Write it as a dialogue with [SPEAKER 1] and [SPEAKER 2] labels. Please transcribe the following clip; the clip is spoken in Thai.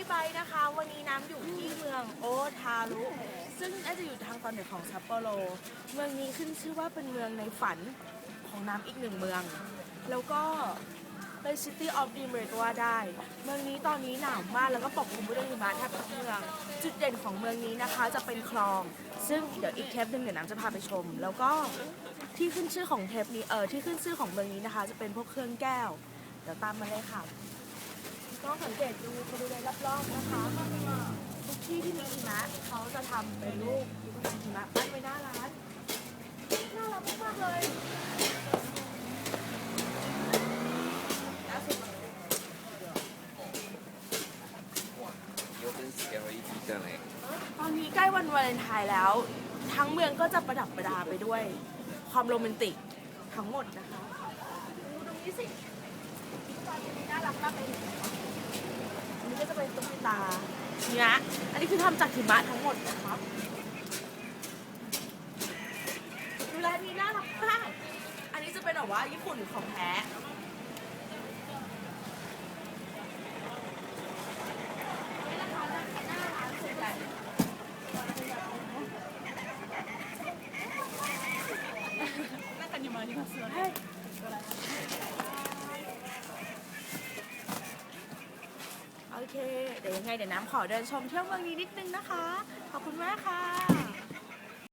[SPEAKER 1] ี่ไบค์นะคะ วันนี้น้ำอยู่ที่เมืองโอทารุ ซึ่งน่าจะอยู่ทางตอนเหนือของซัปโปโร เมืองนี้ขึ้นชื่อว่าเป็นเมืองในฝันของน้ำอีกหนึ่งเมือง แล้วก็เป็น City of Dream เลยก็ว่าได้ เมืองนี้ตอนนี้หนาวมากแล้วก็ปกคลุมไปด้วยหิมะแทบทั้งเมือง จุดเด่นของเมืองนี้นะคะจะเป็นคลอง ซึ่งเดี๋ยวอีกเทปหนึ่งเดี๋ยวน้ำจะพาไปชม แล้วก็ที่ขึ้นชื่อของเทปนี้เออที่ขึ้นชื่อของเมืองนี้นะคะ จะเป็นพวกเครื่องแก้ว เดี๋ยวตามมาเลยค่ะ ต้องสังเกตดูบริเวณรอบๆนะคะทุกที่ที่มีหิมะเขาจะทำเป็นรูปหิมะปั้นไว้หน้าร้านน่ารักมากๆเลยตอนนี้ใกล้วันวาเลนไทน์แล้ว ทั้งเมืองก็จะประดับประดาไปด้วย ความโรแมนติกทั้งหมดนะคะดูตรงนี้สิตอนนี้น่ารักมากเลยเห็นไหมคะอันนี้ก็จะเป็นตุ๊กตาหิมะอันนี้คือทำจากหิมะทั้งหมดนะคะดูแลนี้น่ารักมากอันนี้จะเป็นแบบว่าญี่ปุ่นของแท้นี่นะคะหน้าหน้าร้านส่วนใหญ่
[SPEAKER 2] 中にもありますので、
[SPEAKER 1] โอ เค เดี๋ยวยังไงเดี๋ยวน้ำขอเดินชมเที่ยวเมืองนี้นิดนึงนะคะ ขอบคุณมากค่ะ